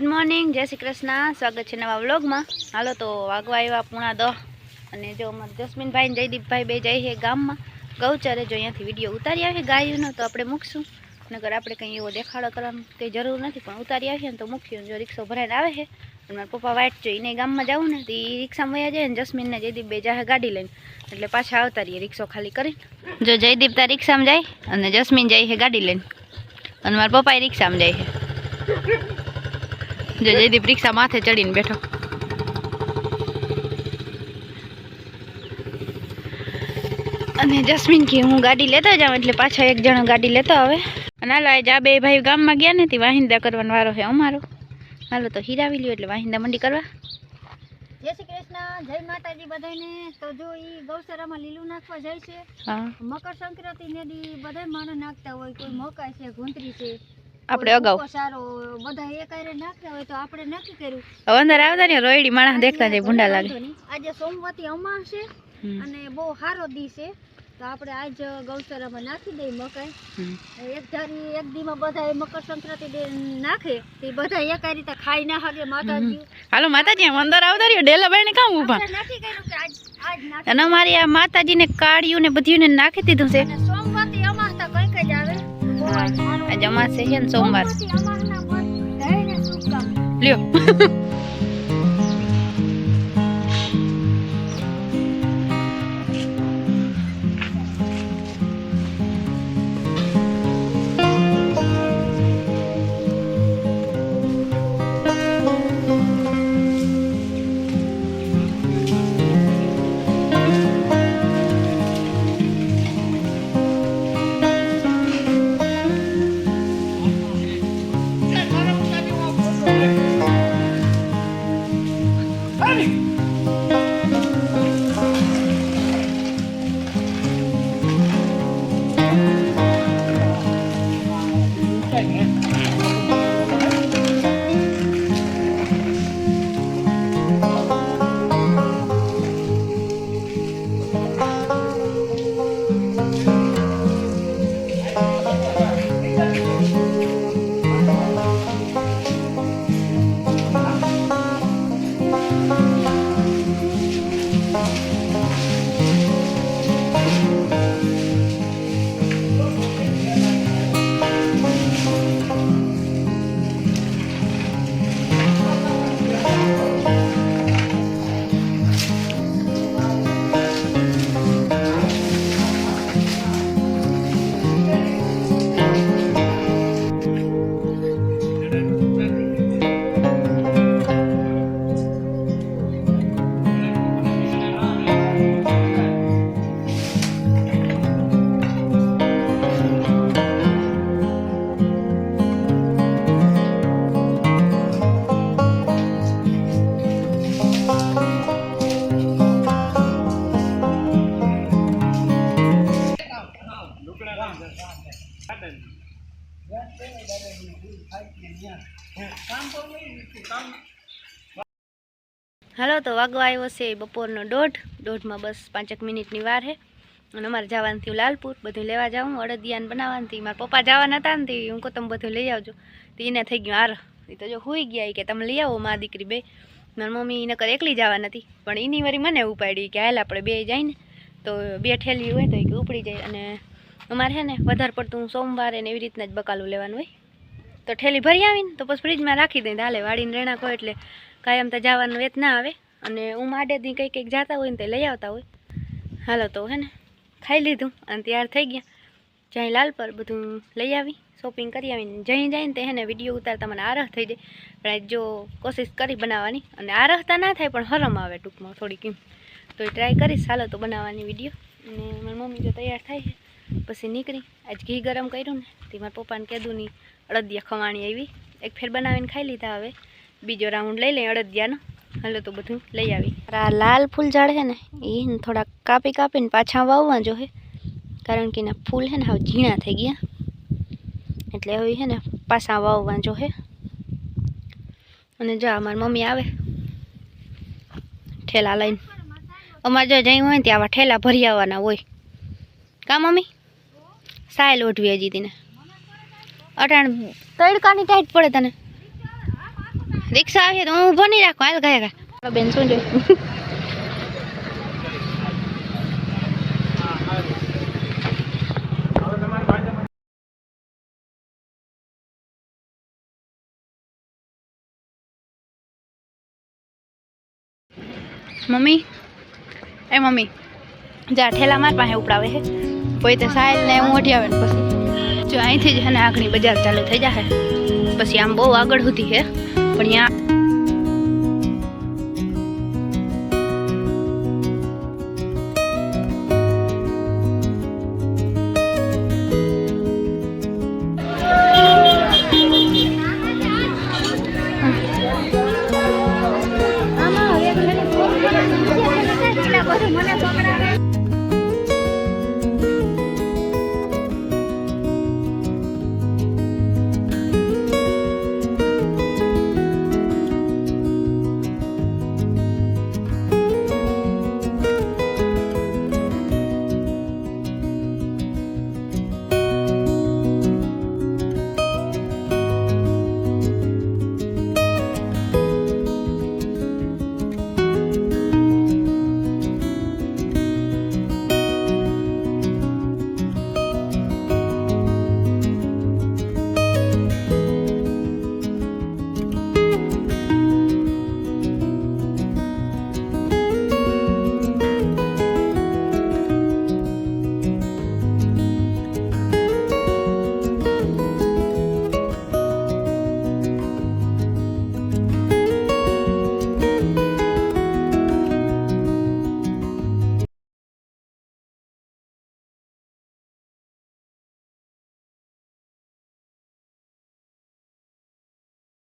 Good morning જય શ્રી કૃષ્ણ. સ્વાગત છે નવા વ્લોગમાં. હાલો તો વાગવા આવ્યા પૂણા દહ. અને જો અમારે જસ્મીનભાઈ ને જયદીપભાઈ બે જાય છે ગામમાં. ગૌચરે જો અહીંયાથી વીડિયો ઉતારી આવીએ ગાયોનો તો આપણે મૂકશું. નગર આપણે કંઈ એવો દેખાડો કરવાની કંઈ જરૂર નથી, પણ ઉતારી આવીએ ને તો મૂકીએ. જો રિક્ષો ભરાઈને આવે છે, અને મારા પપ્પા વાઇટ જો એને ગામમાં જવું ને, તો એ રિક્ષામાં વયા જાય ને જસ્મીનને જયદીપ બે જાય ગાડી લઈને. એટલે પાછા આવતા રહીએ રિક્ષો ખાલી કરીને. જો જયદીપ ત્યાં રિક્ષામાં જાય, અને જસ્મીન જાય છે ગાડી લઈને. અને મારા પપ્પા રિક્ષામાં જાય છે. જો જયદીપ રિક્ષા માથે ચડીને બેઠો. અને જસ્મીન કે હું ગાડી લેતા જાઉં એટલે પાછા એક જણો ગાડી લેતો આવે. અને હાલો આજે આ બે ભાઈ ગામમાં ગયા નથી વાહિંદા કરવાનો વારો છે અમારો. હાલો તો હીરાવી લ્યો એટલે વાહિંદા મંડી કરવા. જય શ્રી કૃષ્ણ જય માતાજી બધાને તો જો ઈ ગૌશાળામાં લીલું નાખવા જાય છે. મકર સંક્રાંતિ ને દી બધા માણસ નાખતા હોય કોઈ મકાઈ છે ઘૂંટરી છે. આપણે અગાઉ. સારો બધા એક હારે નાખ્યા હોય તો આપણે નક્કી કર્યું. હવે અંદર આવતા ને રોયડી માણસ દેખતા જાય ભૂંડા લાગે. આજે સોમવતી અમાસ છે અને બહુ સારો દી છે. તો આપણે આજ ગૌશાળામાં નાખી દઈએ મકાઈ. એક ધારી એક દીમાં બધા મકર સંક્રાંતિ નાખે તે બધા એક રીતે ખાઈ ના શકે માતાજી. હાલો માતાજી અંદર આવતા રહ્યો ડેલા ભાઈ ને કામ નાખી અને અમારી આ માતાજીને કાળિયું ને બધીને નાખી દીધું છે. આજ અમાસ છે ને સોમવાર. લ્યો. હાલો, તો વાગવા આવ્યો છે બપોરનો દોઢ. દોઢમાં બસ પાંચેક મિનિટની વાર છે અને અમારે જવાનું થયું લાલપુર. બધું લેવા જાઉં. અડદિયાન બનાવવાનું મારા પપ્પા જવાના હતા ને હું કહું, તમે બધું લઈ આવજો. તો એને થઈ ગયું આર એ તો જો હોઈ ગયા કે, તમે લઈ આવો મા દીકરી બે. મારી મમ્મી નકર એકલી જવા નથી. પણ એની વારી મને ઉપાડી કે, હાલ આપણે બે જાય ને તો બે ઠેલી હોય તો એ ઉપડી જાય. અને અમારે છે ને વધારે પડતું સોમવારે ને એવી રીતના જ બકાલું લેવાનું હોય. તો ઠેલી ભરી આવીને તો પછી ફ્રીજમાં રાખી દઈ હાલે. વાડીને રેણા કહો એટલે કાયમ તો જવાનું વેત ના આવે. અને હું માડેથી કંઈક કંઈક જતા હોય ને તે લઈ આવતા હોય. હાલો તો હે ને, ખાઈ લીધું અને તૈયાર થઈ ગયા. જ્યાં લાલ પર બધું લઈ આવી શોપિંગ કરી આવીને. જઈ જઈને તે હે ને વીડિયો ઉતારતા મને આરહ થઈ જાય. પણ જો કોશિશ કરી બનાવવાની. અને આરહતા ના થાય પણ હરમ આવે ટૂંકમાં થોડીક એમ. તો એ ટ્રાય કરીશ. ચાલો તો બનાવવાની વીડિયો અને મારી મમ્મી જો તૈયાર થાય પછી નીકળી. આજ ઘી ગરમ કર્યું ને, તે મારા પપ્પાને કીધું ની અડદિયા ખવાણી આવી. એક ફેર બનાવીને ખાઈ લીધા હવે. બીજો રાઉન્ડ લઈ લઈ અડદિયાનો. હાલો તો બધું લઈ આવી. આ લાલ ફૂલ ઝાડ છે ને એ થોડા કાપી કાપીને પાછા વાવવા જો હે. કારણ કે એના ફૂલ છે ને હવે ઝીણા થઈ ગયા. એટલે હવે છે ને પાછા વાવવા જો હે. અને જો અમારી મમ્મી આવે. ઠેલા લઈને. અમારે જો જઈ હોય ત્યાં આવા ઠેલા ભરી આવવાના હોય. કા મમ્મી? સાયલ ઓઢવી હજી તેને. અટાણ તડકાની ટાઈટ પડે તને. રિક્ષા આવે તો હું ઊભો નહીં રાખો. હાલ ગયા ગયા બેન શું જોયું? મમ્મી એ મમ્મી જા ઠેલા માર પાસે ઉપડાવે છે કોઈ તે સાહેલ ને હું ઓઢી આવે પછી. જો અહીંથી જ છે ને આગળની બજાર ચાલુ થઈ જશે પછી આમ બહુ આગળ સુધી છે પણ ત્યાં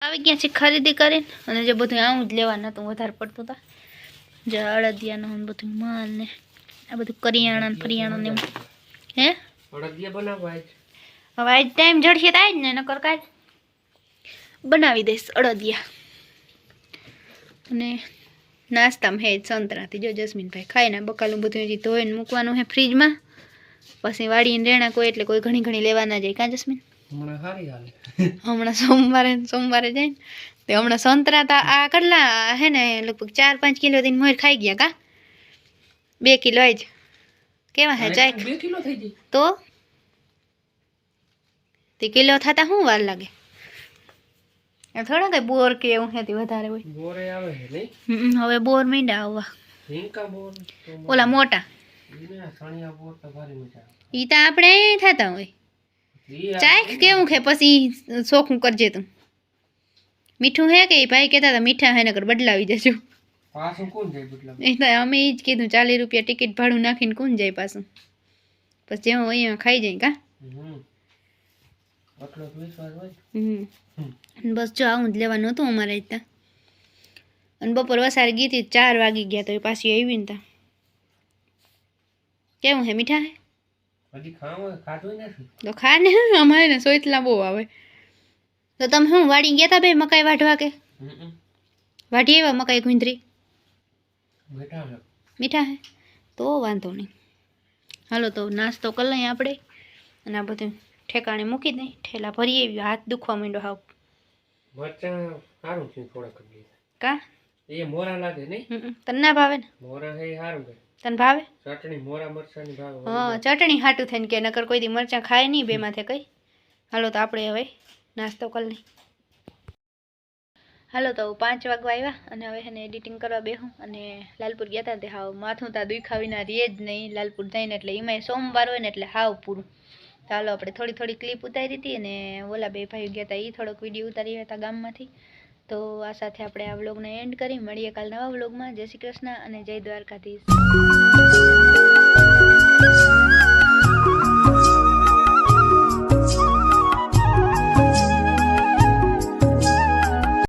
આવી ગયા છે? ખરીદી કરીને. અને જે બધું આવું જ લેવા નતું વધારે પડતું હતા જે અડદિયાનું ને બધું માલ ને આ બધું કરિયાણા ને ફરિયાણા ને એવું. હે? અડદિયા બનાવવા જ હવે આજ ટાઈમ જડશે તો આજ ને નકર કાલ બનાવી દઈશ અડદિયા. અને નાસ્તામાં હે જ સંતરાથી જો જસ્મીનભાઈ ખાઈને બકાલું બધું હજી ધોઈને મૂકવાનું હે ફ્રીજમાં પછી વાળીને રહેણા કોઈ એટલે કોઈ ઘણી ઘણી લેવા ના જાય. કાં જસ્મીન? હમણાં સારી હાલે. હમણાં સોમવારે ને સોમવારે જાય ને તે હમણાં સંતરા તા આ કેટલા હે ને લગભગ ચાર પાંચ કિલો દિન મોર ખાઈ ગયા કા? બે કિલો જ કેવા હે ચાય બે કિલો થઈ ગઈ? તો? તે કિલો થતા શું વાર લાગે? એ થોડા કઈ બોર કે એવું હેથી વધારે હોય. બોરે આવે છે નહીં? હમ, હવે બોર મીંડા આવવા. હિંકા બોર તો ઓલા મોટા. ઈને આ સણિયા બોર તો ભારી મજા આવે. ઈ તો આપણે અહીં થતા હોય. ઈ આ- ચાય કેવું છે પછી ચોખ્ખું કરજે તું મીઠું હે કે ઈ ભાઈ કહેતા હતા મીઠા હે નકર બદલાવી જજો પાછું કોણ જાય બદલા એ તો અમે એ જ કીધું ચાલીસ રૂપિયા ટિકિટ ભાડું નાખીને કોણ જાય પાછું પછી જેવું અહીંયા ખાઈ જાય કા હમ આટલો જ વિશ્વાસ હોય હમ હમ. અને બસ જો આવું જ લેવાનું હતું અમારે ત્યાં અને બપોર વસારે ગઈ હતી ચાર વાગી ગયા તો એ પાછી આવી ને ત્યાં કેવું હે મીઠા હે? હજી ખાધું નથી. તો ખા ને અમારે ને સોયતલા બહુ આવે. તો તમે શું વાડી ગયા હતા બે મકાઈ વાઢવા કે? વાઢી આવ્યા મકાઈ ગુંદરી? મીઠા હે? તો વાંધો નહીં. હાલો તો નાસ્તો કરી લઈએ આપણે. અને આ બધું ઠેકાણે મૂકી દઈ ઠેલા ભરી આવી હાથ દુખવા માંડ્યો હાવ. મરચાં સારું છે થોડાક કા? એ મોરા લાગે નહીં તને ના ભાવે ને? મોરા હે સારું તને ભાવે? ચટણી મોરા મરચાંની ભાવે હા ચટણી હાટું થઈને કે નકર કોઈ દી મરચાં ખાય નહીં બે માથે કઈ. હાલો તો આપણે હવે નાસ્તો કરી લઈ હાલો તો પાંચ વાગવા આવ્યા અને હવે એને એડિટિંગ કરવા બેહું અને લાલપુર ગયા હતા તે હાવ માથું તા દુખા વિના રીએ જ નહીં. લાલપુર જઈને એટલે એમાંય સોમવાર હોય ને એટલે હાવ પૂરું. ચાલો આપણે થોડી થોડી ક્લિપ ઉતારી હતી અને ઓલા બે ભાઈ ગયા હતા એ થોડોક વીડિયો ઉતારી હતા ગામમાંથી. તો આ સાથે આપણે આ વ્લોગને એન્ડ કરી. મળીએ કાલ નવા વ્લોગમાં. જય શ્રી કૃષ્ણ અને જય દ્વારકાધીશ.